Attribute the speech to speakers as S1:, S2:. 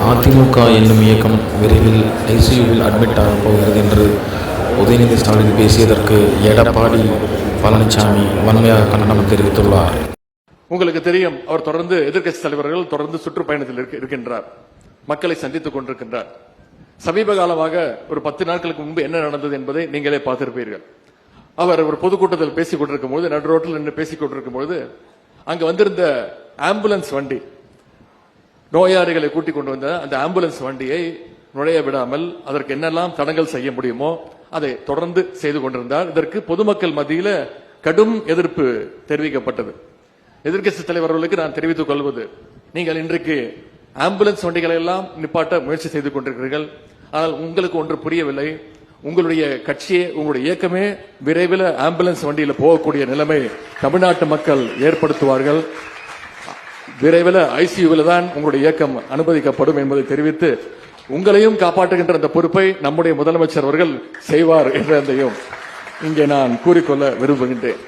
S1: அதிமுக என்னும் இயக்கம் விரைவில் ஐசியூவில் அட்மிட் ஆகப் போகிறது என்று உதயநிதி ஸ்டாலின் பேசியதற்கு எடப்பாடி பழனிசாமி வன்மையாக கண்டனம் தெரிவித்துள்ளார்.
S2: உங்களுக்கு தெரியும் அவர் தொடர்ந்து எதிர்க்கட்சி தலைவர்கள் தொடர்ந்து சுற்றுப்பயணத்தில் இருக்க- இருக்கின்றார். மக்களை சந்தித்துக் கொண்டிருக்கின்றார். சமீப காலமாக ஒரு பத்து நாட்களுக்கு முன்பு என்ன நடந்தது என்பதை நீங்களே பார்த்திருப்பீர்கள். அவர் ஒரு பொதுக்கூட்டத்தில் பேசிக் கொண்டிருக்கும் போது நடு ரோட்டில் நின்று பேசிக் கொண்டிருக்கும் போது அங்கு வந்திருந்த ஆம்புலன்ஸ் வண்டி நோயாளிகளை கூட்டிக் கொண்டு வந்த அந்த ஆம்புலன்ஸ் வண்டியை நுழைய விடாமல் அதற்கு என்னெல்லாம் தடங்கள் செய்ய முடியுமோ அதை தொடர்ந்து செய்து கொண்டிருந்தார். இதற்கு பொதுமக்கள் மத்தியில கடும் எதிர்ப்பு தெரிவிக்கப்பட்டது. எதிர்கட்சி தலைவர்களுக்கு நான் தெரிவித்துக் கொள்வது நீங்கள் இன்றைக்கு ஆம்புலன்ஸ் வண்டிகளை எல்லாம் நிப்பாட்ட முயற்சி செய்து கொண்டிருக்கிறீர்கள். ஆனால் உங்களுக்கு ஒன்று புரியவில்லை. உங்களுடைய கட்சியே உங்களுடைய இயக்கமே விரைவில் ஆம்புலன்ஸ் வண்டியில் போகக்கூடிய நிலைமை தமிழ்நாட்டு மக்கள் ஏற்படுத்துவார்கள். விரைவில் ஐசியூவில் தான் உங்களுடைய இயக்கம் அனுமதிக்கப்படும் என்பதை தெரிவித்து உங்களையும் காப்பாற்றுகின்ற அந்த பொறுப்பை நம்முடைய முதலமைச்சர் அவர்கள் செய்வார் என்றதையும் இங்கே நான் கூறிக்கொள்ள விரும்புகின்றேன்.